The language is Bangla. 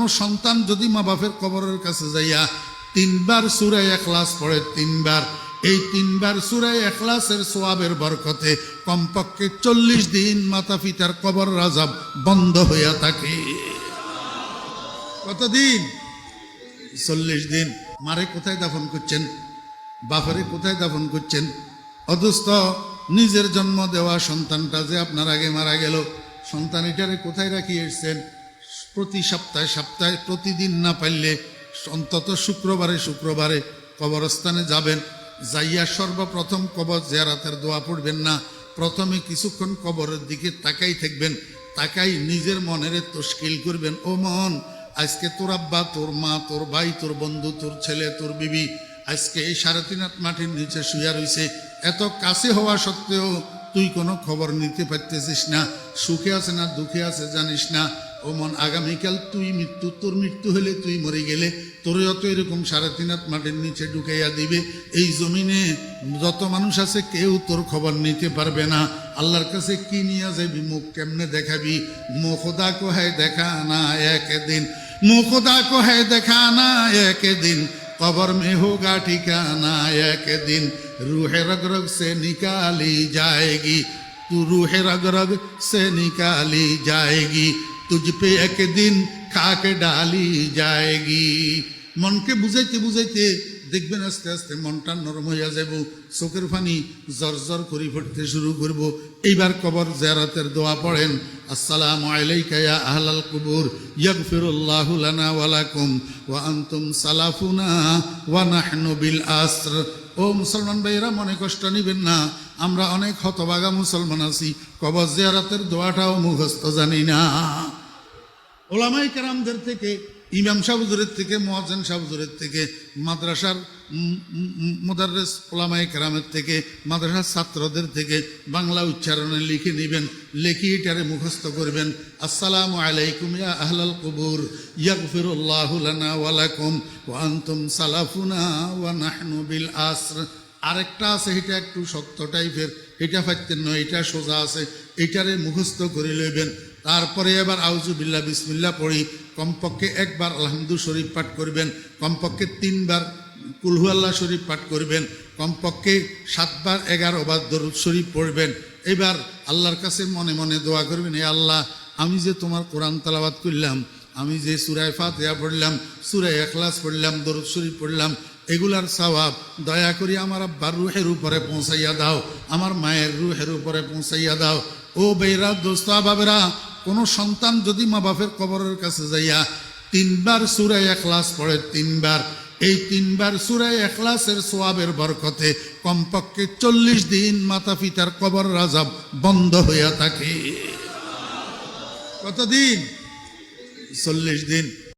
কোনো সন্তান যদি মা বাপের কবরের কাছে যাইয়া তিনবার সুরাই এখলাস পড়ে, তিনবার। এই তিনবার সুরাই এখলাসের সোয়াবের বরকতে কমপক্ষে চল্লিশ দিন মাতা পিতার কবর রাজাব বন্ধ হইয়া থাকে। কতদিন? চল্লিশ দিন। মারে কোথায় দাফন করছেন? বাপরে কোথায় দাফন করছেন? অথচ নিজের জন্ম দেওয়া সন্তানটা যে আপনার আগে মারা গেল, সন্তান এটারে কোথায় রাখি এসছেন? প্রতি সপ্তাহে সপ্তাহে প্রতিদিন না পারলে অন্তত শুক্রবারে শুক্রবারে কবরস্থানে যাবেন, যাইয়া সর্বপ্রথম কবর জিয়ারাতের দোয়া পড়বেন না, প্রথমে কিছুক্ষণ কবরের দিকে তাকাই থাকবেন, তাকাই নিজের মনের তশকিল করবেন, ও মন, আজকে তোর আব্বা, তোর মা, তোর ভাই, তোর বন্ধু, তোর ছেলে, তোর বিবি, আজকে এই সাড়ে তিন হাত মাটির নিচে শুয়া রইছে, এত কাছে হওয়া সত্ত্বেও তুই কোনো খবর নিতে পারতেছিস না, সুখে আছে না দুঃখে আছে জানিস না ও মন আগামীকাল তুই মৃত্যু, তোর মৃত্যু হলে তুই মরে গেলে তোর অত এরকম সাড়ে তিন হাত মাটির নিচে ঢুকাইয়া দিবে। এই জমিনে যত মানুষ আছে, কেউ তোর খবর নিতে পারবে না। আল্লাহর কাছে কি নিয়ে যাবি, মুখ কেমনে দেখাবি? মুখদা কোহায় দেখা না একদিন? মুখদা কোহায় দেখা না একদিন? কবর মেহ গা ঠিকা না একদিন? রুহের রগ সে নিকালি যায়গি। তু রুহের রগ সে নিকালি যায়গি। তুঝ পে একদিন খাকে ডালি যায়গি মনকে বুঝাইতে বুঝাইতে দেখবেন আস্তে আস্তে মনটা নরম হইয়া যাব চোখের পানি জর জর করি ফটতে শুরু করব। এইবার কবর জেরাতের দোয়া পড়েন, আসসালামু আলাইকা আহলাল কুবুর, ইয়াগফিরুল্লাহু লানা ওয়া ওয়া আনতুম সালাফুনা ওয়া নাহনু বিল আসর। ও মুসলমান ভাইরা মনে কষ্ট নিবেন না, আমরা অনেক হতবাগা মুসলমান আছি, কবর জেয়ারাতের দোয়াটাও মুখস্থ জানি না। ওলামাই কেরামদের থেকে, ইমাম সাহুজুরের থেকে মহাজেন সাহুজুরের থেকে, মাদ্রাসার মোদারেস ওলামাই কেরামের থেকে, মাদ্রাসার ছাত্রদের থেকে বাংলা উচ্চারণে লিখে নেবেন, লেখি এটারে মুখস্থ করবেন। আসসালামু আলাইকুম ইয়া আহলাল কবুর, ইয়াগফিরুল্লাহু লানা ওয়া লাকুম, ওয়া আনতুম সালাফুনা ওয়া নাহনু বিল আসর। আরেকটা আছে, এটা একটু শক্ত টাইপের এটা পাইতেন নয়, এটা সোজা আছে, এটারে মুখস্থ করে লইবেন। তারপরে এবার আউজুবিল্লা বিসমিল্লা পড়ি। কমপক্ষে একবার আলহামদু শরীফ পাঠ করবেন, কমপক্ষে তিনবার কুলহু আল্লাহ শরীফ পাঠ করবেন, কমপক্ষে সাতবার এগারো বার দরুদ শরীফ পড়বেন। এবার আল্লাহর কাছে মনে মনে দোয়া করবেন এ আল্লাহ, আমি যে তোমার কোরআন তালাবাদ করলাম, আমি যে সুরায় ফাতেহা পড়লাম, সুরায় এখলাস পড়লাম, দরুদ শরীফ পড়লাম, এগুলার সওয়াব দয়া করি আমার আব্বার রুহের উপরে পৌঁছাইয়া দাও, আমার মায়ের রুহের উপরে পৌঁছাইয়া দাও। ও বেরা দোস্তা বাবেরা কোনো সন্তান যদি মা বাপের কবরের কাছে যাইয়া তিনবার সুরাই এখলাস পড়ে, তিনবার। এই তিনবার সুরায় এখলাসের সোয়াবের বরকতে কমপক্ষে চল্লিশ দিন মাতা পিতার কবর রাজাব বন্ধ হইয়া থাকে। কতদিন? চল্লিশ দিন।